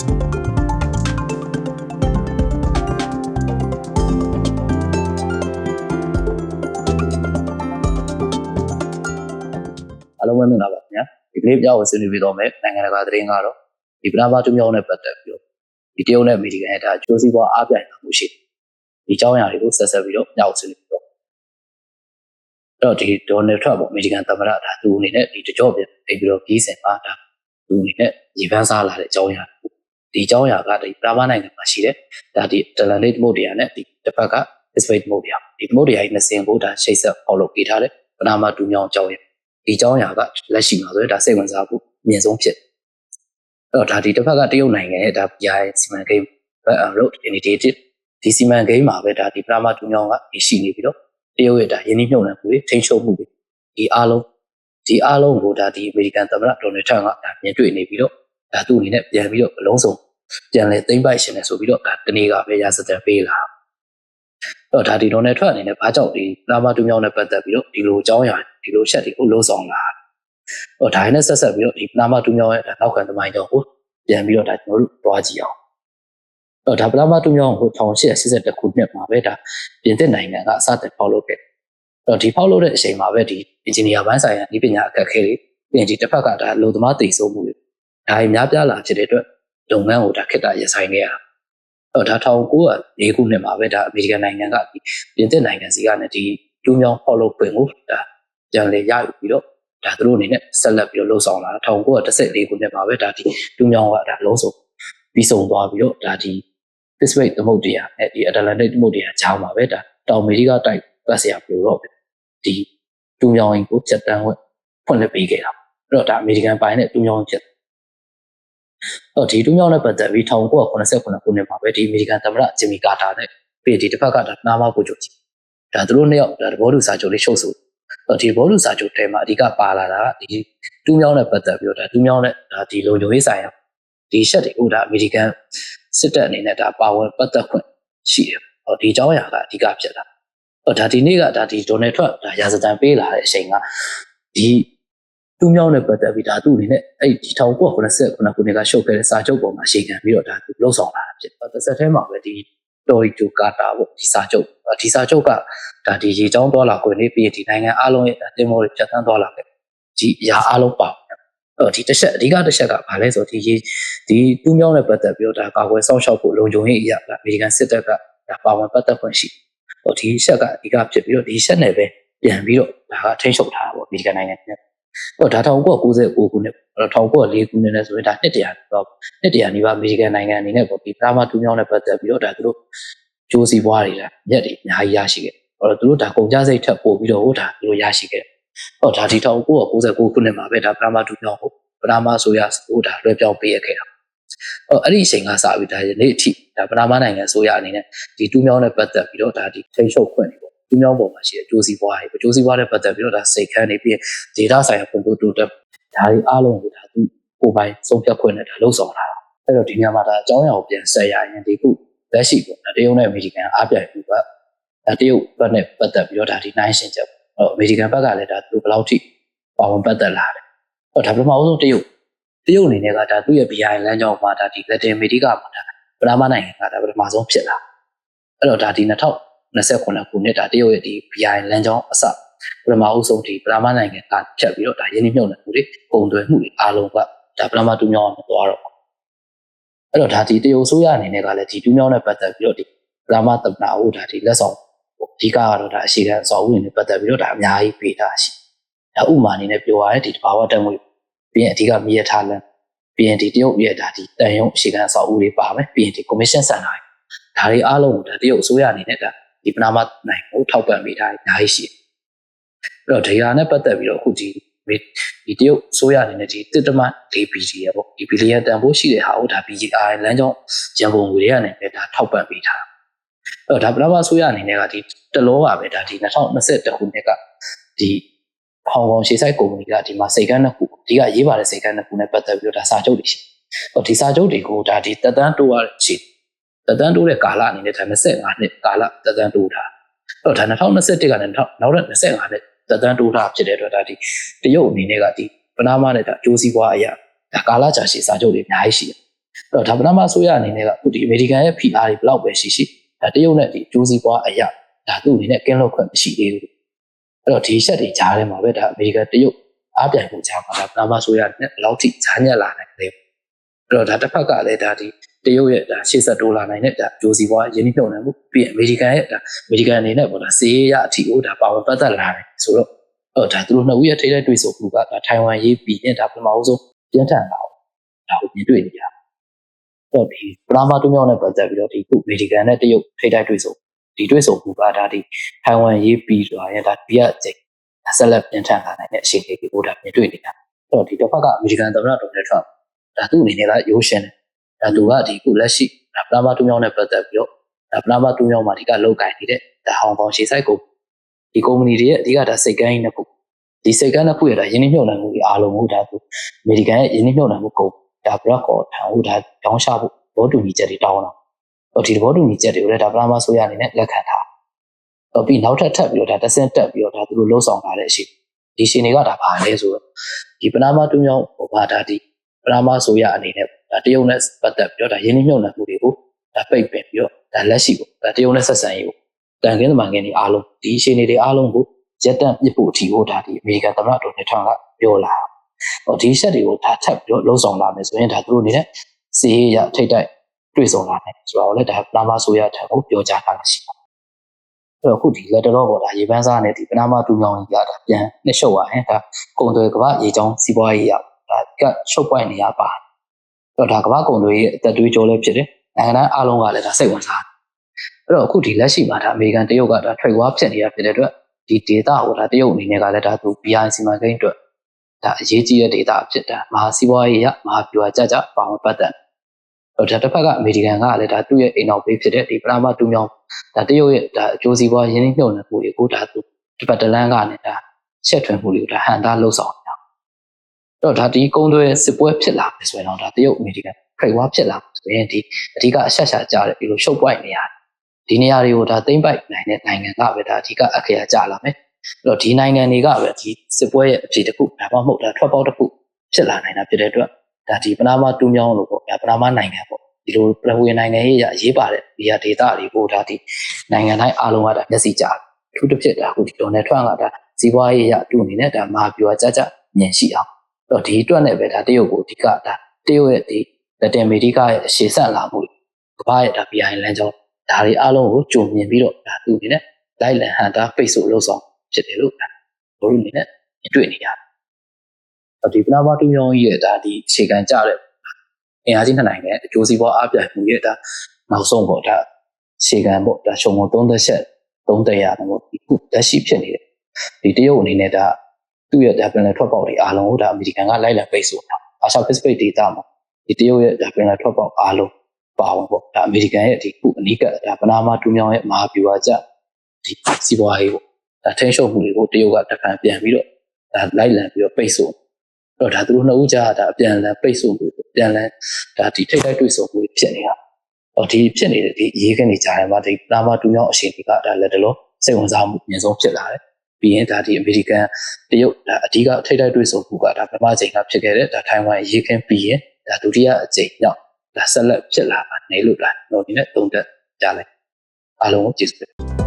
အားလုံးပဲမင်္ဂလာပါခင်ဗျာဒီကနေ့ပြောင်းဝဆွေးနွေးပြီးတော့မယ်နိုင်ငံတကာသတင်းကတော့ဒီပနာဘာတူမြောင်းနဲ့ပတ်သက်ပြီးတော့ဒီတရုတ်နဲ့အမေရိကန်ရဲ့ဒါကျိုးစီးပွားအားပြိုင်မှုရှိတယ်ဒီအကြောင်းအရာတွေကိုဆက်ဆက်ပြီးတော့ပြောင်းဆွေးနွေးပြီးတော့အဲ့တော့ဒီဒေါ်နယ်ထရမ့်ပေါ့အမေရိကန်သမ္မတဒါသူအနေနဲ့ဒီတကြော့ပြအိပ်ပြီးတော့ကြီးစင်ပါဒါသူအနေနဲ့ရေပန်းစားလာတဲ့အကြောင်းအရာ ဒီအကြောင်းအရာကဒီပနာဘာနိုင်ငံမှာရှိတယ်ဒါဒီတလန်လေးသမုတ်တရားနဲ့ဒီတစ်ဖက်က Pacific သမုတ်တရားဒီသမုတ်တရားကြီးနှစ်စင်ကိုဒါရှိတ်ဆက်ဖောက်လုပ်ပေးထားတယ်ပနာဘာတူမြောင်းအကြောင်းအရာဒီအကြောင်းအရာကလက်ရှိမှာဆိုရင်ဒါစိတ်ဝင်စားဖို့အမြင့်ဆုံးဖြစ်အဲ့တော့ဒါဒီတစ်ဖက်ကတရုတ်နိုင်ငံရဲ့ဒါ BI စီမံကိန်းဘက်အလုပ် initiative ဒီစီမံကိန်းမှာပဲဒါဒီပရမတူညောင်းကရှိနေပြီးတော့တရုတ်ရဲ့ဒါယင်းနှိမ့်နှုံနှံမှုတွေထိန်းချုပ်မှုတွေဒီအားလုံးဒီအားလုံးကိုဒါဒီအမေရိကန်သမ္မတဒေါ်နယ်ထရန့်ကဒါမြင်တွေ့နေပြီးတော့ ဒါသူ့အနေနဲ့ပြန်ပြီးတော့အလုံးစုံပြန်လဲသိမ့်ပိုက်ရှင်တယ်ဆိုပြီးတော့ဒါတနေ့ကပဲရာဇသက်ပေးလာတော့ဒါဒီဒေါ်နယ်ထရန့်အနေနဲ့ဘာကြောင့်ဒီပရမတူညောင်းနဲ့ပတ်သက်ပြီးတော့ဒီလိုအကြောင်းအရာဒီလိုချက်တွေကိုလုံးဆောင်လာဟောဒါနဲ့ဆက်ဆက်ပြီးတော့ဒီပနာမတူမြောင်းရဲ့နောက်ခံသမိုင်းကြောင့်ကိုပြန်ပြီးတော့ဒါကျွန်တော်တို့တွားကြည့်အောင်တော့ဒါပနာမတူမြောင်းကို1882ခုနှစ်မှာပဲဒါပြင်သစ်နိုင်ငံကစတင်ဖောက်လုပ်ခဲ့တော့ဒီဖောက်လုပ်တဲ့အချိန်မှာပဲဒီ engineer ဘိုင်းဆိုင်ရာဒီပညာအခက်အခဲတွေပြင်ဒီတစ်ဖက်ကဒါလူသမားတည်ဆိုးမှုတွေ ဒါတွေများပြားလာဖြစ်တဲ့အတွက်လုပ်ငန်းကိုဒါခက်တာရဆိုင်ခဲ့ရတာတော့ဒါ1904ခုနှစ်မှာပဲဒါအမေရိကန်နိုင်ငံကဒီပြင်သစ်နိုင်ငံစီကနေဒီတူးမြောင်းဖောက်လုပ်ခွင့်ကိုဒါပြန်လည်ရယူပြီးတော့ဒါသူတို့အနေနဲ့ဆက်လက်ပြီးတော့လှုပ်ဆောင်လာတာ1914ခုနှစ်မှာပဲဒါဒီတူးမြောင်းကဒါလုံးစုံပြီးဆုံးသွားပြီးတော့ဒါဒီ Pacific သမုဒ္ဒရာနဲ့ဒီ Atlantic သမုဒ္ဒရာကြားမှာပဲဒါတောင်အမေရိကတိုက်ပတ်စရာပြလို့တော့ဒီတူးမြောင်းကိုချက်တန်းဝက်ဖွင့်လှစ်ပေးခဲ့တာအဲ့တော့ဒါအမေရိကန်ပိုင်းနဲ့တူးမြောင်းချက် တော့ဒီတူးမြောင်းနဲ့ပတ်သက်ပြီး1989ခုနှစ်မှာပဲဒီအမေရိကန်သမ္မတဂျင်မီကာတာနဲ့ပြီးဒီတစ်ဖက်ကဒါနာမကိုကြိုကြည့်ဒါသူတို့နှစ်ယောက်ဒါသဘောတူစာချုပ်လေးရှုပ်ဆိုဒီဘောလူစာချုပ်ထဲမှာအဓိကပါလာတာဒီတူးမြောင်းနဲ့ပတ်သက်ပြီးတော့ဒါတူးမြောင်းနဲ့ဒါဒီလုံခြုံရေးဆိုင်ရာဒီရှက်တွေကိုဒါအမေရိကန်စစ်တပ်အနေနဲ့ဒါပါဝင်ပတ်သက်ခွင့်ရှိတယ်။ဟောဒီအကြောင်းအရာကအဓိကဖြစ်တာ။ဟောဒါဒီနေ့ကဒါဒီဒေါ်နယ်ထရန့်ဒါရာဇသံပေးလာတဲ့အချိန်ကဒီ တူးမြောင်းနဲ့ပတ်သက်ပြီးဒါသူ့အနေနဲ့အဲ့ဒီ1989ခုနှစ်ကရှုပ်ခဲ့တဲ့စာချုပ်ပေါ်မှာရှေ့ခံပြီးတော့ဒါသူလှုပ်ဆောင်လာတာဖြစ်။တစ်ဆက်တည်းမှာပဲဒီတော်ရီဂျိုကာတာပေါ့ဒီစာချုပ်ဒီစာချုပ်ကဒါဒီရေချောင်းသွားလာခွင့်နေပြီးဒီနိုင်ငံအားလုံးရဲ့တင်မောတွေဖြတ်သန်းသွားလာခဲ့ဒီအရာအားလုံးပါအဲ့ဒီတစ်ချက်အဓိကတစ်ချက်ကဘာလဲဆိုဒီရေဒီတူးမြောင်းနဲ့ပတ်သက်ပြီးတော့ဒါကာကွယ်စောင့်ရှောက်ဖို့လုံခြုံရေးအရာကအမေရိကန်စစ်တပ်ကဒါပါဝင်ပတ်သက်ခွင့်ရှိဟိုဒီချက်ကအဓိကဖြစ်ပြီးတော့ဒီချက်နဲ့ပဲပြန်ပြီးတော့ဒါကထိန်းချုပ်ထားတာပေါ့အမေရိကန်နိုင်ငံနဲ့ ဟိုဒါ1996ခုနှစ်1904ခုနှစ်နဲ့ဆိုရင်ဒါနှစ်တရာတော့နှစ်တရာနီးပါးအမေရိကန်နိုင်ငံအနေနဲ့ပေါ့ဒီပထမတူးမြောင်းနဲ့ပတ်သက်ပြီးတော့ဒါသူတို့ကျိုးစီးပွားတွေလားမြက်တွေအများကြီးရရှိခဲ့ဟောသူတို့ဒါကုန်ကြစိတ်ထပ်ပို့ပြီးတော့ဟိုဒါသူတို့ရရှိခဲ့ဟောဒါဒီ1999ခုနှစ်မှာပဲဒါပထမတူးမြောင်းကိုပထမဆိုရဟိုဒါလွှဲပြောင်းပေးရခဲ့တာဟောအဲ့ဒီအချိန်ကစပြီးဒါယနေ့အထိဒါပထမနိုင်ငံဆိုရအနေနဲ့ဒီတူးမြောင်းနဲ့ပတ်သက်ပြီးတော့ဒါဒီထိန်းချုပ်ခွင့်တွေပေါ့ တူးမြောင်းပေါ်မှာရှိတဲ့ကျိုးစီးပွားတွေကျိုးစီးပွားနဲ့ပတ်သက်ပြီးတော့ဒါစိတ်ခမ်းနေပြီးဒေတာဆိုင်ရာဖွံ့ဖြိုးတိုးတက်ဒါတွေအားလုံးကိုဒါသူကိုယ်ပိုင်ဆုံးဖြတ်ခွင့်နဲ့ဒါလှုပ်ဆောင်လာတာအဲ့တော့ဒီညမှာဒါအကြောင်းအရာကိုပြန်ဆက်ရရင်ဒီခုလက်ရှိပေါ့တရုတ်နဲ့အမေရိကန်အားပြိုင်မှုကဒါတရုတ်ဘက်နဲ့ပတ်သက်ပြီးတော့ဒါဒီနိုင်ရှင်ချက်ပေါ့အမေရိကန်ဘက်ကလည်းဒါသူဘယ်လောက်ထိပါဝင်ပတ်သက်လာတယ်အဲ့ဒါပထမဆုံးတရုတ်တရုတ်အနေနဲ့ကဒါသူ့ရဲ့ BI လမ်းကြောင်းမှာဒါဒီလက်တင်အမေရိကမှာဒါပထမနိုင်ငံကဒါပထမဆုံးဖြစ်လာအဲ့တော့ဒါဒီ 2029ခုနှစ်ဒါတရုတ်ရဲ့ဒီ BI လမ်းကြောင်းအစပထမအဆုံးဒီပထမနိုင်ငံကဖြတ်ပြီးတော့ဒါရင်းနှီးမြှုပ်နှံမှုတွေပုံသွယ်မှုတွေအားလုံးကဒါပထမတူမြောင်းအောင်သွားတော့အဲ့တော့ဒါဒီတရုတ်ဆိုရအနေနဲ့ကလည်းဒီတူမြောင်းနဲ့ပတ်သက်ပြီးတော့ဒီပထမသမနာဟုတ်ဒါဒီလက်ဆောင်အဓိကကတော့ဒါအရှိကအစောအုပ်တွေနဲ့ပတ်သက်ပြီးတော့ဒါအများကြီးပေးထားရှိဒါဥမာအနေနဲ့ပြောရရင်ဒီတဘာဝတက်မှုပြီးရင်အဓိကမြေထားလန်းပြီးရင်ဒီတရုတ်ရဲ့ဒါဒီတန်ယုံအရှိကအစောအုပ်တွေပါမယ်ပြီးရင်ဒီ commission center ဒါတွေအားလုံးကိုဒါတရုတ်အစိုးရအနေနဲ့ဒါ ဒီပနာမနိုင်ကိုထောက်ပံ့ပေးထားတယ်အများကြီးရှိတယ်အဲ့တော့ဒေတာနဲ့ပတ်သက်ပြီးတော့အခုဒီဒီတရုတ်ဆိုရအနေနဲ့ဒီတစ်တမ၄ဘီလီယံပေါ့ဒီဘီလီယံတန်ဖိုးရှိတဲ့ဟာကိုဒါ BGI လမ်းကြောင်းရန်ကုန်ငွေတွေကနေပဲဒါထောက်ပံ့ပေးထားအဲ့တော့ဒါပထမဆိုရအနေနဲ့ကဒီတလောကပဲဒါဒီ2021ခုနှစ်ကဒီဟောင်ကောင်ရှေ့ဆိုင်ကုမ္ပဏီကဒီမှာစိတ်ကန်းနှစ်ခုဒီကရေးပါတဲ့စိတ်ကန်းနှစ်ခုနဲ့ပတ်သက်ပြီးတော့ဒါစာချုပ်တွေရှိဟောဒီစာချုပ်တွေကိုဒါဒီတက်တန်းတိုးရရှိတ က်တန်းတိုးတဲ့ကာလအနေနဲ့ဒါ25နှစ်ကာလတက်တန်းတိုးတာအဲ့တော့ဒါ2021ကနေနောက်တဲ့25နှစ်သက်တမ်းတိုးတာဖြစ်တဲ့အတွက်ဒါဒီတရုတ်အနေနဲ့ကဒီပနာမနဲ့ဒါအကျိုးစီးပွားအရာဒါကာလကြာရှည်စာချုပ်တွေအများကြီးရှိတယ်အဲ့တော့ဒါပထမဆိုရအနေနဲ့ကအခုဒီအမေရိကန်ရဲ့ PR တွေဘယ်လောက်ပဲရှိရှိဒါတရုတ်နဲ့ဒီကျိုးစီးပွားအရာဒါသူ့အနေနဲ့ကင်းလို့ခွင့်မရှိသေးဘူးအဲ့တော့ဒီချက်တွေကြားထဲမှာပဲဒါအမေရိကန်တရုတ်အားပြိုင်မှုကြားမှာဒါပထမဆိုရနဲ့ဘယ်လောက်ထိဈာညက်လာနိုင်လဲအဲ့တော့ဒါတစ်ဖက်ကလည်းဒါဒီ တရုတ်ရဲ့ဒါရှေ့ဆက်တိုးလာနိုင်တဲ့ဒါကျိုးစီးပွားရင်းနှီးမြှုပ်နှံမှုပြီးရင်အမေရိကန်ရဲ့ဒါအမေရိကန်အနေနဲ့ပေါ့ဒါစီးရအထီကိုဒါပါဝင်ပတ်သက်လာတယ်ဆိုတော့အဲ့ဒါသူတို့နှစ်ဦးရဲ့ထိတဲ့တွေ့ဆုံမှုကဒါထိုင်ဝမ်ရေးပြီးရင်ဒါပထမအဆုံးပြင်းထန်လာဒါကိုမြင်တွေ့နေကြတော့ဒီပလာမာတူမြောင်းနဲ့ပတ်သက်ပြီးတော့ဒီခုအမေရိကန်နဲ့တရုတ်ထိတဲ့တွေ့ဆုံဒီတွေ့ဆုံမှုကဒါဒီထိုင်ဝမ်ရေးပြီးဆိုတာရင်ဒါဒီကအကျိန်ဆက်လက်ပြင်းထန်လာနိုင်တဲ့အခြေအနေကိုဒါမြင်တွေ့နေတာအဲ့တော့ဒီတစ်ဖက်ကအမေရိကန်သမ္မတဒေါ်နယ်ထရမ့်ဒါသူ့အနေနဲ့ကရိုးရှင်းတယ် ဒါသူကဒီခုလက်ရှိဒါပလာမာတူမြောင်းနဲ့ပတ်သက်ပြီးတော့ဒါပလာမာတူမြောင်းမှာဒီကလောက်ကင်နေတဲ့ဒါဟောင်ကောင်ရှေ့ဆိုင်ကိုဒီကုမ္ပဏီတွေရဲ့အဓိကဒါစိတ်ကမ်းကြီးနှစ်ခုဒီစိတ်ကမ်းနှစ်ခုရဲ့ဒါယင်းနှိမ့်မြုပ်နှံမှုတွေအားလုံးကိုဒါသူအမေရိကန်ရဲ့ယင်းနှိမ့်မြုပ်နှံမှုကုန်ဒါဘရက်ကော်ထောင်ဟိုဒါတောင်းချဖို့ဘောတူညီချက်တွေတောင်းတာဟိုဒီဘောတူညီချက်တွေကိုလည်းဒါပလာမာဆိုရအနေနဲ့လက်ခံထားတော့ပြီးနောက်ထပ်ထပ်ပြီးတော့ဒါတစ်ဆင့်တက်ပြီးတော့ဒါသူတို့လှုပ်ဆောင်လာတဲ့အရှိဒီရှင်တွေကဒါပါလဲဆိုတော့ဒီပနာမတူမြောင်းဟိုဘာဒါဒီပနာမဆိုရအနေနဲ့ ဒါတရုတ်နဲ့ပတ်သက်ပြီးတော့ဒါယင်းနှိမ့်မြုပ်နှံမှုတွေကိုဒါပိတ်ပင်ပြီးတော့ဒါလက်ရှိပေါ့ဒါတရုတ်နဲ့ဆက်ဆံရေးပေါ့တန်ခင်းသမားငင်းတွေအားလုံးဒီရှင်တွေအားလုံးကိုရက်တန့်ပြစ်ဖို့အထီကိုဒါဒီအမေရိကန်သမ္မတဒေါ်နယ်ထရမ့်ကပြောလာတာဟောဒီချက်တွေကိုဒါထပ်ပြီးတော့လှုံ့ဆော်လာမယ်ဆိုရင်ဒါသူတို့အနေနဲ့စီးရထိတ်တိုက်တွေ့ဆုံလာတယ်ဆိုတော့လည်းဒါပနာမဆိုရထက်ကိုပြောကြားထားတာရှိပါတယ်အဲ့တော့ခုဒီလက်တော်ပေါ်ဒါရေပန်းစားနဲ့ဒီပနာမတူမြောင်းကြီးကဒါပြန်နှစ်ရှုပ်ရရင်ဒါကုံတွေကဘာရေချောင်းစီးပွားရေးရဒါကရှုပ်ပွိုင်းနေရပါအဲ့ တော့ဒါကဘာကုံတွေရဲ့အသက်သွေးကြောလည်းဖြစ်တယ်နိုင်ငံသားအားလုံးကလည်းဒါစိတ်ဝင်စားအဲ့တော့အခုဒီလက်ရှိမှာဒါအမေရိကန်တရုတ်ကဒါထွေဝါဖြစ်နေတာဖြစ်တဲ့အတွက်ဒီ data ကိုဒါတရုတ်အနေနဲ့ကလည်းဒါသူ BI စီမံကိန်းအတွက်ဒါအရေးကြီးတဲ့ data ဖြစ်တာမဟာစီးပွားရေးရမဟာပြွာကြကြပါဝင်ပတ်သက်တော့ဒါတစ်ဖက်ကအမေရိကန်ကလည်းဒါသူ့ရဲ့အိမ်နောက်ဘေးဖြစ်တဲ့ဒီပလာမတူမြောင်းဒါတရုတ်ရဲ့ဒါအကျိုးစီးပွားရင်းနှီးမြှုပ်နှံမှုတွေကိုဒါသူဒီပတ်တလန်းကနေဒါချက်ထွင်မှုတွေကိုဒါဟန်တာလှုပ်ဆောင်နေ တာတော့ဒါဒီကုန်းသွဲစစ်ပွဲဖြစ်လာပြီဆိုရင်တော့ဒါတရုတ်အမေရိကန်ဖိတ်ဝါဖြစ်လာဆိုရင်ဒီအဓိကအဆက်ဆက်ကြတဲ့ဒီလိုရှုပ်ပွိုက်နေရတယ်ဒီနေရာတွေကိုဒါသိမ့်ပိုက်နိုင်တဲ့နိုင်ငံကပဲဒါအဓိကအခရာကြလာမယ်အဲ့တော့ဒီနိုင်ငံတွေကပဲဒီစစ်ပွဲရဲ့အဖြစ်တစ်ခုဒါမှမဟုတ်ဒါထွက်ပေါက်တစ်ခုဖြစ်လာနိုင်တာဖြစ်တဲ့အတွက်ဒါဒီပနာမတူးမြောင်းလို့ပေါ့ဒါပနာမနိုင်ငံပေါ့ဒီလိုပြည်ဝင်နိုင်ငံရေးရရေးပါတဲ့ဒီဟာဒေတာတွေကိုဒါဒီနိုင်ငံတိုင်းအားလုံးကဒါမျက်စိကြတယ်အထူးတစ်ဖြစ်ဒါအခုဒီဒေါ်နယ်ထရန့်ကဒါစီးပွားရေးရသူ့အနေနဲ့ဒါမာပြောကြကြမြင်ရှိအောင်အဲ့ တော့ဒီအတွက်နဲ့ပဲဒါတရုတ်ကိုအဓိကဒါတရုတ်ရဲ့ဒီလက်တင်အမေရိကရဲ့အရှေ့ဆက်လာမှုကမ္ဘာရဲ့ဒါ BI လမ်းကြောင်းဒါတွေအားလုံးကိုကြုံမြင်ပြီးတော့ဒါသူ့အနေနဲ့လိုက်လံဟန်တာပိတ်ဆို့လို့ဆောင်ဖြစ်တယ်လို့ဘိုးတို့အနေနဲ့တွေ့နေရတယ်။ဒီပနာမတူယောကြီးရဲ့ဒါဒီအခြေခံကြတဲ့အင်အားကြီးနှစ်နိုင်ငံအကျိုးစီးပွားအပြိုင်မှုရဲ့ဒါနောက်ဆုံးပေါ့ဒါအခြေခံပေါ့ဒါရှုံမသုံးသက်ချက်သုံးသက်ရမယ်ပေါ့ဒီခုလက်ရှိဖြစ်နေတဲ့ဒီတရုတ်အနေနဲ့ဒါ သူ့ရဲ့ဒါပြန်လည်ထွက်ပေါက်တွေအားလုံးကိုဒါအမေရိကန်ကလိုက်လံပိတ်ဆို့တာအာရှပစိဖိတ်ဒေသမှာဒီတရုတ်ရဲ့ဒါပြန်လည်ထွက်ပေါက်အားလုံးပါဝင်ပေါ့ဒါအမေရိကန်ရဲ့ဒီခုအနိကဒါပနာမတူမြောင်းရဲ့မဟာဗျူဟာချက်ဒီစီးပွားရေးပေါ့ဒါထိန်းချုပ်မှုတွေကိုတရုတ်ကတစ်ခါပြန်ပြီးတော့ဒါလိုက်လံပြီးတော့ပိတ်ဆို့တော့ဒါသူတို့နှစ်ဦးကြားဒါအပြန်လည်ပိတ်ဆို့မှုပြန်လည်ဒါဒီထိတ်တိုက်တွေ့ဆုံမှုဖြစ်နေတာတော့ဒီဖြစ်နေတဲ့ဒီရေးကနေကြားထဲမှာဒီပနာမတူမြောင်းအရှင်တွေကဒါလက်တလုံးစိတ်ဝင်စားမှုအမြင့်ဆုံးဖြစ်လာတယ် ပြီးရင်ဒါဒီအမေရိကန်တရုတ်ဒါအဓိကထိတိုက်တွေ့ဆုံမှုကဒါပထမချိန်ကဖြစ်ခဲ့တဲ့ဒါထိုင်ဝမ်ရေးခင်းပြီးရင်ဒါဒုတိယအကြိမ်နောက်ဒါဆက်လက်ဖြစ်လာပါနေလို့လားတော့ဒီနဲ့သုံးသက်ကြလိုက်အားလုံးကိုကျေးဇူးတင်